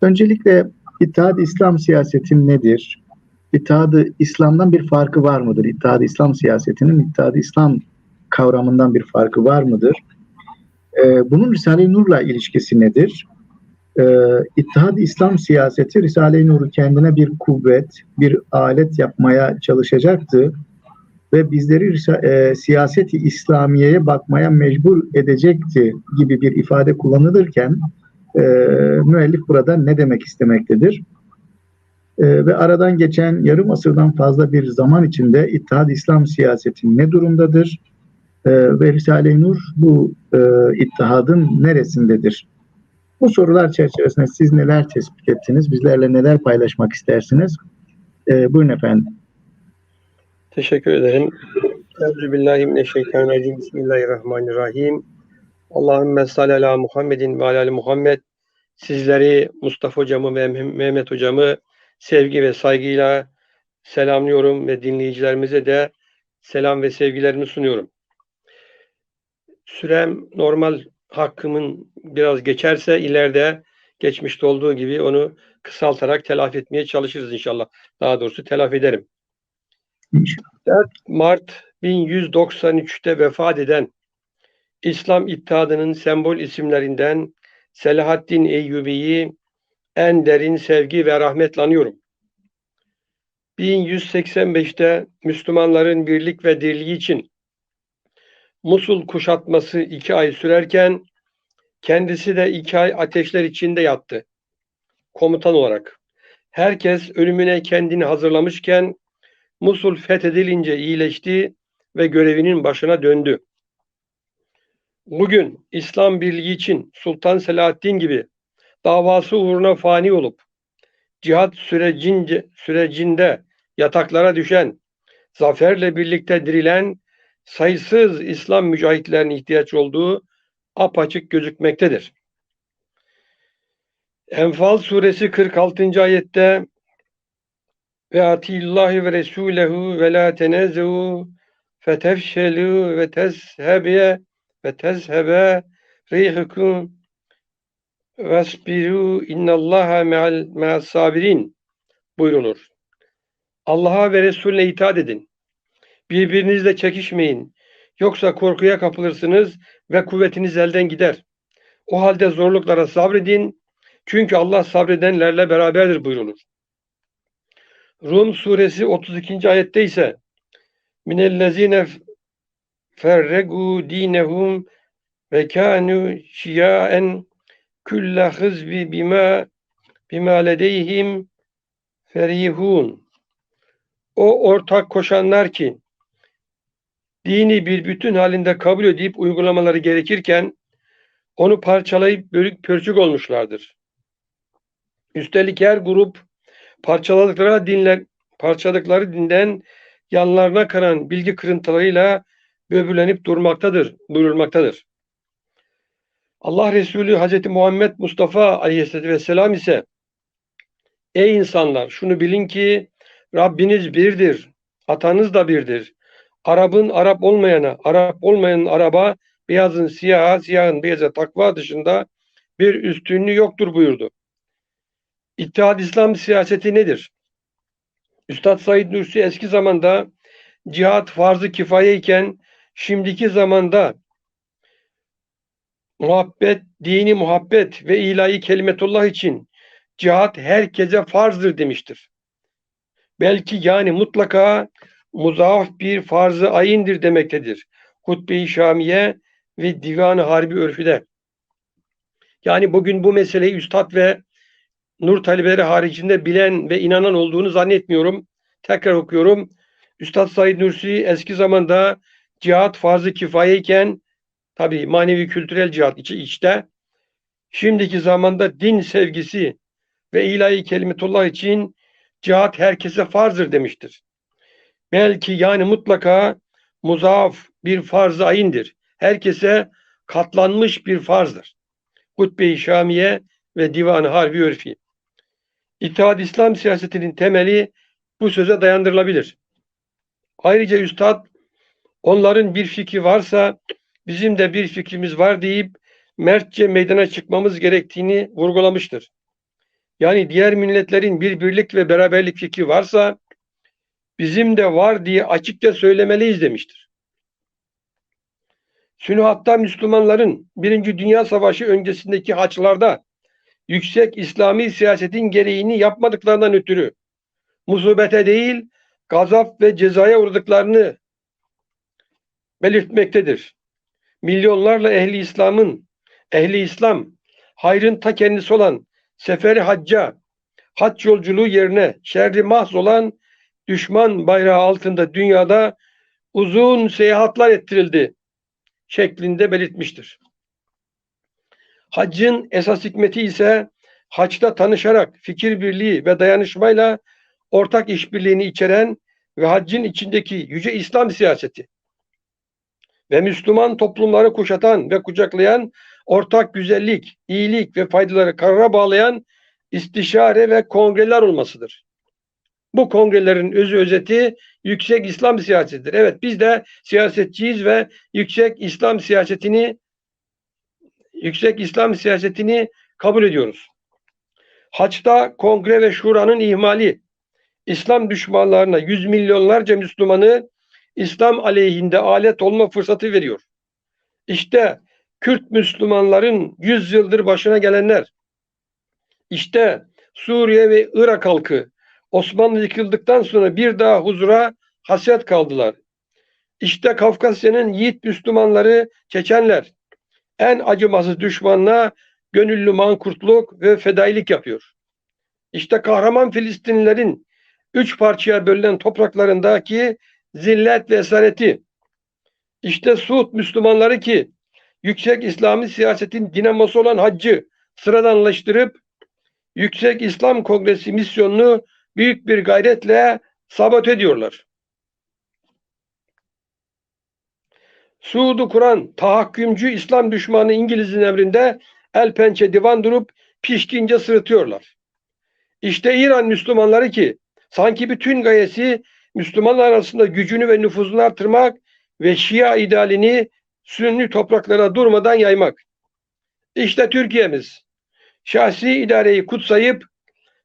Öncelikle İttihad İslam siyaseti nedir? İttihadı İslam'dan bir farkı var mıdır? İttihad İslam siyasetinin İttihad İslam kavramından bir farkı var mıdır? Ee, bunun Risale-i Nur'la ilişkisi nedir? Ee, İttihad İslam siyaseti Risale-i Nur'u kendine bir kuvvet, bir alet yapmaya çalışacaktı ve bizleri e, siyaseti İslamiye'ye bakmaya mecbur edecekti gibi bir ifade kullanılırken e, müellif burada ne demek istemektedir? E, ve aradan geçen yarım asırdan fazla bir zaman içinde İttihad İslam siyaseti ne durumdadır? E, ve Risale-i Nur bu e, ittihadın neresindedir? Bu sorular çerçevesinde siz neler tespit ettiniz? Bizlerle neler paylaşmak istersiniz? E, buyurun efendim. Teşekkür ederim. Euzubillahimineşşeytanirracim. Bismillahirrahmanirrahim. Allahümme salli ala Muhammedin ve ala Muhammed. Sizleri Mustafa hocamı ve Mehmet hocamı sevgi ve saygıyla selamlıyorum ve dinleyicilerimize de selam ve sevgilerimi sunuyorum. Sürem normal hakkımın biraz geçerse ileride geçmişte olduğu gibi onu kısaltarak telafi etmeye çalışırız inşallah. Daha doğrusu telafi ederim. 4 Mart 1193'te vefat eden İslam İttihadının sembol isimlerinden Selahaddin Eyyubi'yi en derin sevgi ve rahmetle anıyorum. 1185'te Müslümanların birlik ve dirliği için Musul kuşatması iki ay sürerken kendisi de iki ay ateşler içinde yattı. Komutan olarak. Herkes ölümüne kendini hazırlamışken Musul fethedilince iyileşti ve görevinin başına döndü. Bugün İslam birliği için Sultan Selahaddin gibi davası uğruna fani olup cihat sürecince, sürecinde yataklara düşen, zaferle birlikte dirilen sayısız İslam mücahitlerine ihtiyaç olduğu apaçık gözükmektedir. Enfal suresi 46. ayette ve atillahi ve resulehu ve la tenezu fetefşelu ve tezhebe ve tezhebe rihukum vesbiru innallaha me'al sabirin buyrulur. Allah'a ve Resulüne itaat edin. Birbirinizle çekişmeyin. Yoksa korkuya kapılırsınız ve kuvvetiniz elden gider. O halde zorluklara sabredin. Çünkü Allah sabredenlerle beraberdir buyrulur. Rum suresi 32. ayette ise minellezine ferregu dinehum ve kanu şiyaen külle hızbi bima bima ledeyhim ferihun. O ortak koşanlar ki dini bir bütün halinde kabul edip uygulamaları gerekirken onu parçalayıp bölük pörçük olmuşlardır. Üstelik her grup parçaladıkları dinler parçaladıkları dinden yanlarına karan bilgi kırıntılarıyla böbürlenip durmaktadır, buyurulmaktadır. Allah Resulü Hz. Muhammed Mustafa Aleyhisselatü Vesselam ise Ey insanlar şunu bilin ki Rabbiniz birdir, atanız da birdir. Arap'ın Arap olmayana, Arap olmayanın Araba, beyazın siyaha, siyahın beyaza takva dışında bir üstünlüğü yoktur buyurdu. İttihad İslam siyaseti nedir? Üstad Said Nursi eski zamanda cihat farzı kifaye iken şimdiki zamanda muhabbet, dini muhabbet ve ilahi kelimetullah için cihat herkese farzdır demiştir. Belki yani mutlaka muzaaf bir farzı ayindir demektedir. Hutbe-i Şamiye ve Divan-ı Harbi örfüde. Yani bugün bu meseleyi Üstad ve Nur talebeleri haricinde bilen ve inanan olduğunu zannetmiyorum. Tekrar okuyorum. Üstad Said Nursi eski zamanda cihat farzı kifayeyken tabi manevi kültürel cihat içi içte şimdiki zamanda din sevgisi ve ilahi kelimetullah için cihat herkese farzdır demiştir. Belki yani mutlaka muzaaf bir farz ayindir. Herkese katlanmış bir farzdır. Hutbe-i Şamiye ve Divan-ı Harbi Örfi. İttihad İslam siyasetinin temeli bu söze dayandırılabilir. Ayrıca Üstad onların bir fikri varsa bizim de bir fikrimiz var deyip mertçe meydana çıkmamız gerektiğini vurgulamıştır. yani diğer milletlerin bir birlik ve beraberlik fikri varsa bizim de var diye açıkça söylemeliyiz demiştir. Sünuhatta Müslümanların Birinci Dünya Savaşı öncesindeki haçlarda yüksek İslami siyasetin gereğini yapmadıklarından ötürü musibete değil gazap ve cezaya uğradıklarını belirtmektedir. Milyonlarla ehli İslam'ın, ehli İslam, hayrın ta kendisi olan seferi hacca, hac yolculuğu yerine şerri mahz olan düşman bayrağı altında dünyada uzun seyahatler ettirildi şeklinde belirtmiştir. Haccın esas hikmeti ise haçta tanışarak fikir birliği ve dayanışmayla ortak işbirliğini içeren ve haccın içindeki yüce İslam siyaseti ve Müslüman toplumları kuşatan ve kucaklayan ortak güzellik, iyilik ve faydaları karara bağlayan istişare ve kongreler olmasıdır. Bu kongrelerin özü özeti yüksek İslam siyasetidir. Evet biz de siyasetçiyiz ve yüksek İslam siyasetini yüksek İslam siyasetini kabul ediyoruz. Haçta kongre ve şuranın ihmali İslam düşmanlarına yüz milyonlarca Müslümanı İslam aleyhinde alet olma fırsatı veriyor. İşte Kürt Müslümanların yüz yıldır başına gelenler, işte Suriye ve Irak halkı Osmanlı yıkıldıktan sonra bir daha huzura hasret kaldılar. İşte Kafkasya'nın yiğit Müslümanları Çeçenler en acımasız düşmanla gönüllü mankurtluk ve fedailik yapıyor. İşte kahraman Filistinlilerin üç parçaya bölünen topraklarındaki zillet ve esareti. İşte Suud Müslümanları ki yüksek İslami siyasetin dinamosu olan haccı sıradanlaştırıp Yüksek İslam Kongresi misyonunu büyük bir gayretle sabot ediyorlar. Suud'u kuran tahakkümcü İslam düşmanı İngiliz'in emrinde el pençe divan durup pişkince sırıtıyorlar. İşte İran Müslümanları ki sanki bütün gayesi Müslümanlar arasında gücünü ve nüfuzunu artırmak ve Şia idealini Sünni topraklara durmadan yaymak. İşte Türkiye'miz şahsi idareyi kutsayıp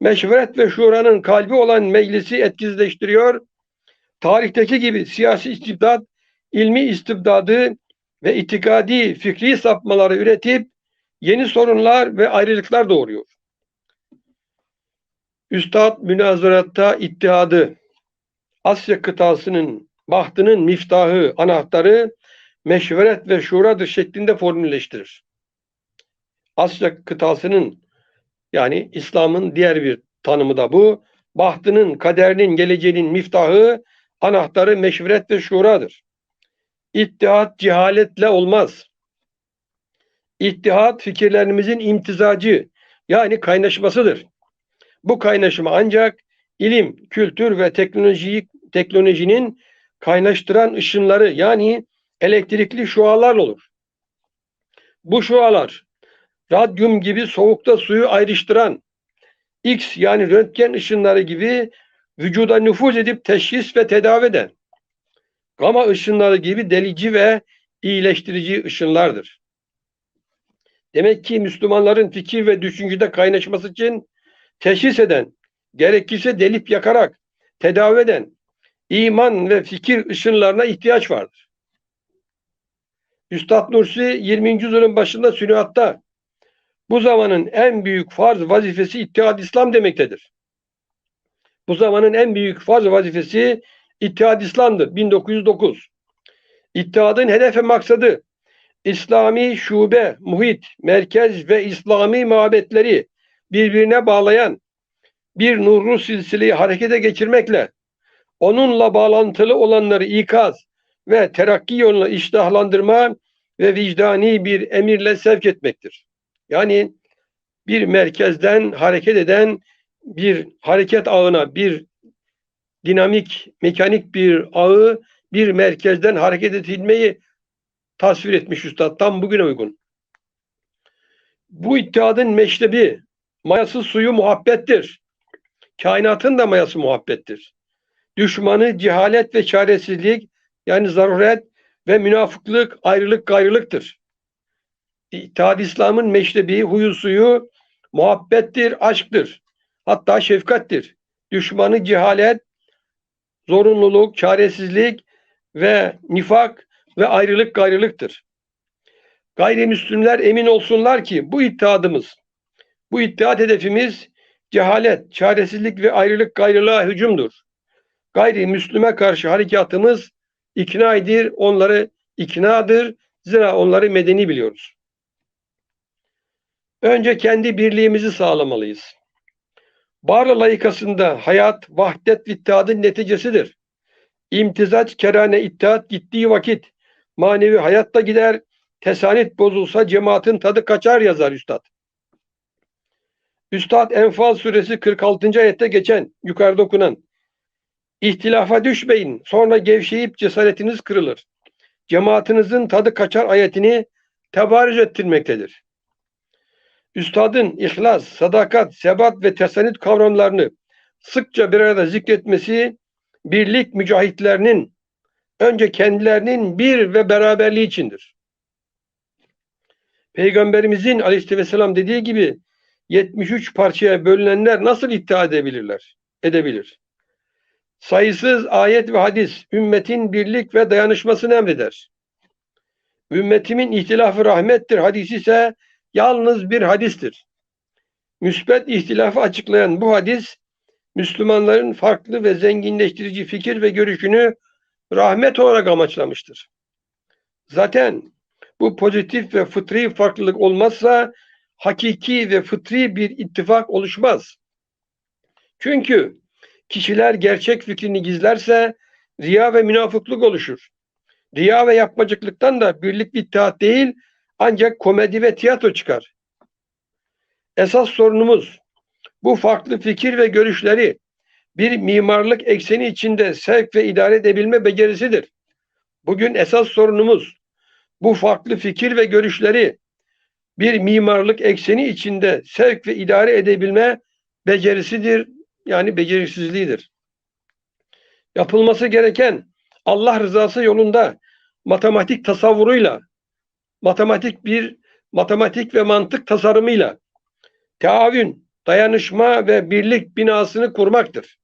meşveret ve şuranın kalbi olan meclisi etkisizleştiriyor. Tarihteki gibi siyasi istibdat, ilmi istibdadı ve itikadi fikri sapmaları üretip yeni sorunlar ve ayrılıklar doğuruyor. Üstad münazaratta ittihadı, Asya kıtasının bahtının miftahı, anahtarı meşveret ve şuradır şeklinde formülleştirir. Asya kıtasının yani İslam'ın diğer bir tanımı da bu. Bahtının, kaderinin, geleceğinin miftahı, anahtarı meşveret ve şuradır. İttihat cehaletle olmaz. İttihat fikirlerimizin imtizacı yani kaynaşmasıdır. Bu kaynaşma ancak ilim, kültür ve teknolojiyi, teknolojinin kaynaştıran ışınları yani elektrikli şualar olur. Bu şualar radyum gibi soğukta suyu ayrıştıran X yani röntgen ışınları gibi vücuda nüfuz edip teşhis ve tedavi eden gama ışınları gibi delici ve iyileştirici ışınlardır. Demek ki Müslümanların fikir ve düşüncede kaynaşması için teşhis eden, gerekirse delip yakarak tedavi eden iman ve fikir ışınlarına ihtiyaç vardır. Üstad Nursi 20. yüzyılın başında sünuhatta bu zamanın en büyük farz vazifesi İttihad İslam demektedir. Bu zamanın en büyük farz vazifesi İttihad İslam'dır. 1909. İttihadın hedef ve maksadı İslami şube, muhit, merkez ve İslami mabetleri birbirine bağlayan bir nurlu silsileyi harekete geçirmekle onunla bağlantılı olanları ikaz ve terakki yoluna iştahlandırma ve vicdani bir emirle sevk etmektir. Yani bir merkezden hareket eden bir hareket ağına, bir dinamik, mekanik bir ağı bir merkezden hareket edilmeyi tasvir etmiş Üstad. Tam bugüne uygun. Bu ittihadın meşrebi, mayası suyu muhabbettir. Kainatın da mayası muhabbettir. Düşmanı cehalet ve çaresizlik yani zaruret ve münafıklık, ayrılık gayrılıktır. İttihad İslam'ın meşrebi, huyu suyu muhabbettir, aşktır. Hatta şefkattir. Düşmanı cehalet, zorunluluk, çaresizlik ve nifak ve ayrılık gayrılıktır. Gayrimüslimler emin olsunlar ki bu ittihadımız, bu ittihat hedefimiz cehalet, çaresizlik ve ayrılık gayrılığa hücumdur. Gayrimüslime karşı harekatımız iknaidir, onları iknadır. Zira onları medeni biliyoruz. Önce kendi birliğimizi sağlamalıyız. Barla layıkasında hayat, vahdet ve ittihadın neticesidir. İmtizaç, kerane, ittihat gittiği vakit manevi hayatta gider, tesanit bozulsa cemaatin tadı kaçar yazar Üstad. Üstad Enfal suresi 46. ayette geçen, yukarıda okunan İhtilafa düşmeyin, sonra gevşeyip cesaretiniz kırılır. Cemaatinizin tadı kaçar ayetini tebarüz ettirmektedir. Üstadın ihlas, sadakat, sebat ve tesanüt kavramlarını sıkça bir arada zikretmesi birlik mücahitlerinin önce kendilerinin bir ve beraberliği içindir. Peygamberimizin aleyhisselam dediği gibi 73 parçaya bölünenler nasıl ittihad edebilirler? Edebilir. Sayısız ayet ve hadis ümmetin birlik ve dayanışmasını emreder. Ümmetimin ihtilafı rahmettir hadisi ise yalnız bir hadistir. Müsbet ihtilafı açıklayan bu hadis Müslümanların farklı ve zenginleştirici fikir ve görüşünü rahmet olarak amaçlamıştır. Zaten bu pozitif ve fıtri farklılık olmazsa hakiki ve fıtri bir ittifak oluşmaz. Çünkü kişiler gerçek fikrini gizlerse riya ve münafıklık oluşur. Riya ve yapmacıklıktan da birlik bir ittihat değil ancak komedi ve tiyatro çıkar. Esas sorunumuz bu farklı fikir ve görüşleri bir mimarlık ekseni içinde sevk ve idare edebilme becerisidir. Bugün esas sorunumuz bu farklı fikir ve görüşleri bir mimarlık ekseni içinde sevk ve idare edebilme becerisidir. Yani becerisizliğidir. Yapılması gereken Allah rızası yolunda matematik tasavvuruyla, matematik bir matematik ve mantık tasarımıyla taavün, dayanışma ve birlik binasını kurmaktır.